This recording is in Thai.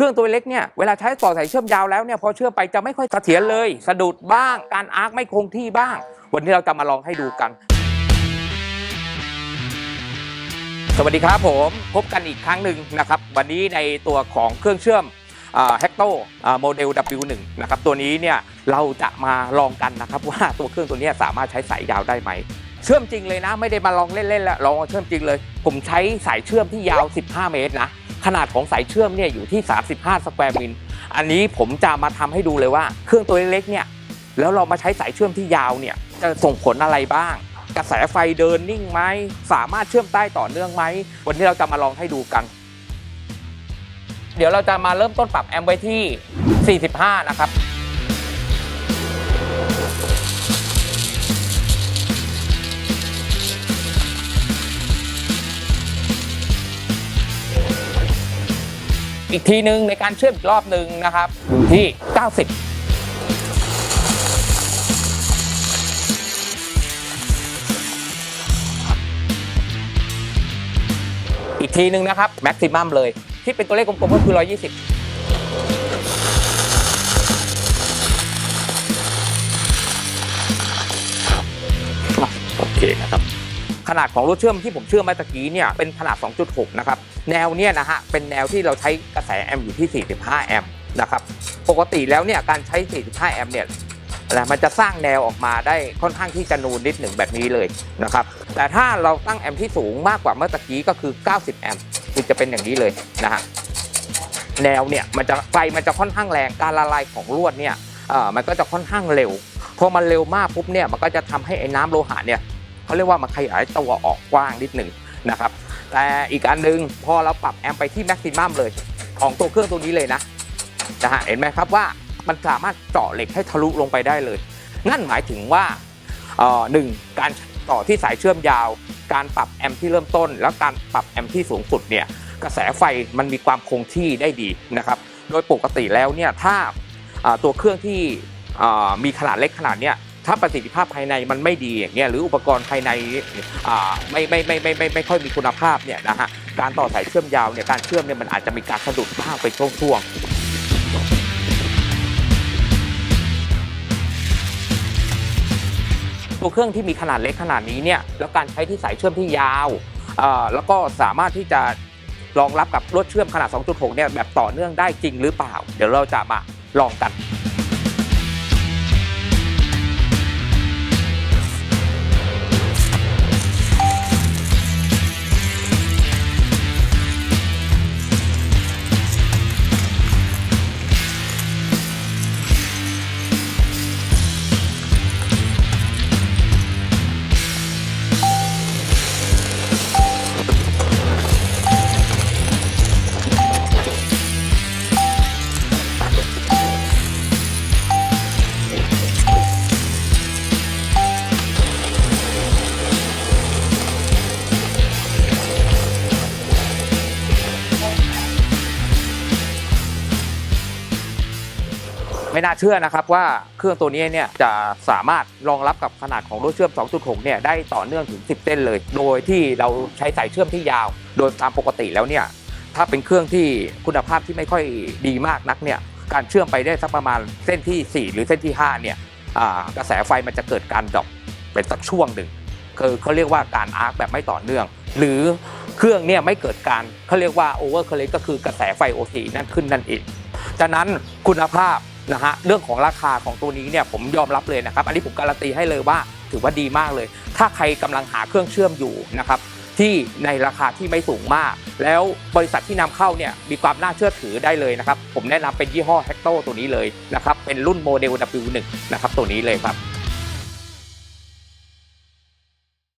เครื่องตัวเล็กเนี่ยเวลาใช้ต่อสายเชื่อมยาวแล้วเนี่ยพอเชื่อมไปจะไม่ค่อยเสถียรเลย สะดุดบ้างการอาร์คไม่คงที่บ้าง วันนี้เราจะมาลองให้ดูกัน สวัสดีครับผมพบกันอีกครั้งหนึ่งนะครับ วันนี้ในตัวของเครื่องเชื่อมแฮกโตโมเดล W1 นะครับตัวนี้เนี่ยเราจะมาลองกันนะครับว่าตัวเครื่องตัวนี้สามารถใช้สายยาวได้ไหมเชื่อมจริงเลยนะ ไม่ได้มาลองเล่นๆแล้วลองเอาเชื่อมจริงเลย ผมใช้สายเชื่อมที่ยาว 15 เมตรนะ ขนาดของสายเชื่อมเนี่ยอยู่ที่ 35 สแควร์มิล อันนี้ผมจะมาทำให้ดูเลยว่า เครื่องตัวเล็กๆเนี่ยแล้วเรามาใช้สายเชื่อมที่ยาวเนี่ยจะส่งผลอะไรบ้าง กระแสไฟเดินนิ่งไหมสามารถเชื่อมใต้ต่อเนื่องไหม วันนี้เราจะมาลองให้ดูกัน เดี๋ยวเราจะมาเริ่มต้นปรับแอมป์ไว้ที่ 45 นะครับ อีกทีหนึ่งในการเชื่อมอีกรอบหนึ่งนะครับอยู่ที่ 90อีกทีหนึ่งนะครับแม็กซิมัมเลย ที่เป็นตัวเลขกลมๆก็คือ 120 โอเคนะครับ ขนาดของรถเชื่อมที่ผมเชื่อมเมื่อตะกี้เนี่ยเป็นขนาด 2.6 นะครับ แนวเนี่ยนะฮะเป็นแนวที่เราใช้กระแสแอมป์อยู่ที่ 45 แอมป์นะครับ ปกติแล้วเนี่ยการใช้ 45 แอมป์เนี่ยอะไรมันจะสร้างแนวออกมาได้ค่อนข้างที่จะนูนนิดหนึ่งแบบนี้เลยนะครับ แต่ถ้าเราตั้งแอมป์ที่สูงมากกว่าเมื่อตะกี้ก็คือ 90 แอมป์คือจะเป็นอย่างนี้เลยนะฮะแนวเนี่ยมันจะไฟมันจะค่อนข้างแรงการละลายของลวดเนี่ยเอ่อมันก็จะค่อนข้างเร็วพอมันเร็วมากปุ๊บเนี่ยมันก็จะทำให้ไอ้น้ำโลหะเนี่ย เขาเรียกว่ามันขยายตัวออกกว้างนิดหนึ่งนะครับแต่อีกอันหนึงพอเราปรับแอมป์ไปที่แม็กซิมัมเลยของตัวเครื่องตัวนี้เลยนะนะฮะเห็นไหมครับว่ามันสามารถเจาะเหล็กให้ทะลุลงไปได้เลย นั่นหมายถึงว่าหนึ่งการต่อที่สายเชื่อมยาว การปรับแอมป์ที่เริ่มต้น แล้วการปรับแอมป์ที่สูงสุดเนี่ยกระแสไฟมันมีความคงที่ได้ดีนะครับ โดยปกติแล้วเนี่ยถ้าตัวเครื่องที่มีขนาดเล็กขนาดเนี้ย ถ้าประสิทธิภาพภายในมันไม่ดีอย่างเงี้ยหรืออุปกรณ์ภายในไม่ไม่ไม่ไม่ไม่ไม่ค่อยมีคุณภาพเนี่ยนะฮะการต่อสายเชื่อมยาวเนี่ยการเชื่อมเนี่ยมันอาจจะมีการสะดุดบ้างเป็นช่วงๆตัวเครื่องที่มีขนาดเล็กขนาดนี้เนี่ยแล้วการใช้ที่สายเชื่อมที่ยาวแล้วก็สามารถที่จะรองรับกับรถเชื่อมขนาด 2.6 เนี่ยแบบต่อเนื่องได้จริงหรือเปล่า เดี๋ยวเราจะมาลองกัน ไม่น่าเชื่อนะครับว่าเครื่องตัวนี้เนี่ยจะสามารถรองรับกับขนาดของรถเชื่อม 2.6 เนี่ยได้ต่อเนื่องถึง 10 เส้นเลย โดยที่เราใช้สายเชื่อมที่ยาว โดยตามปกติแล้วเนี่ยถ้าเป็นเครื่องที่คุณภาพที่ไม่ค่อยดีมากนักเนี่ยการเชื่อมไปได้สักประมาณเส้นที่ 4 หรือเส้นที่ 5 เนี่ยกระแสไฟมันจะเกิดการดรอปเป็นสักช่วงหนึ่งคือเขาเรียกว่าการอาร์คแบบไม่ต่อเนื่อง หรือเครื่องเนี่ยไม่เกิดการเขาเรียกว่าโอเวอร์เคอร์เรนก็คือกระแสไฟ OC นั่นขึ้นนั่นเองฉะนั้นคุณภาพ นะฮะเรื่องของราคาของตัวนี้เนี่ยผมยอมรับเลยนะครับ อันนี้ผมการันตีให้เลยว่าถือว่าดีมากเลย ถ้าใครกำลังหาเครื่องเชื่อมอยู่นะครับที่ในราคาที่ไม่สูงมาก แล้วบริษัทที่นำเข้าเนี่ยมีความน่าเชื่อถือได้เลยนะครับ ผมแนะนำเป็นยี่ห้อแฮกโตตัวนี้เลยนะครับเป็นรุ่นโมเดล W1 นะครับตัวนี้เลยครับ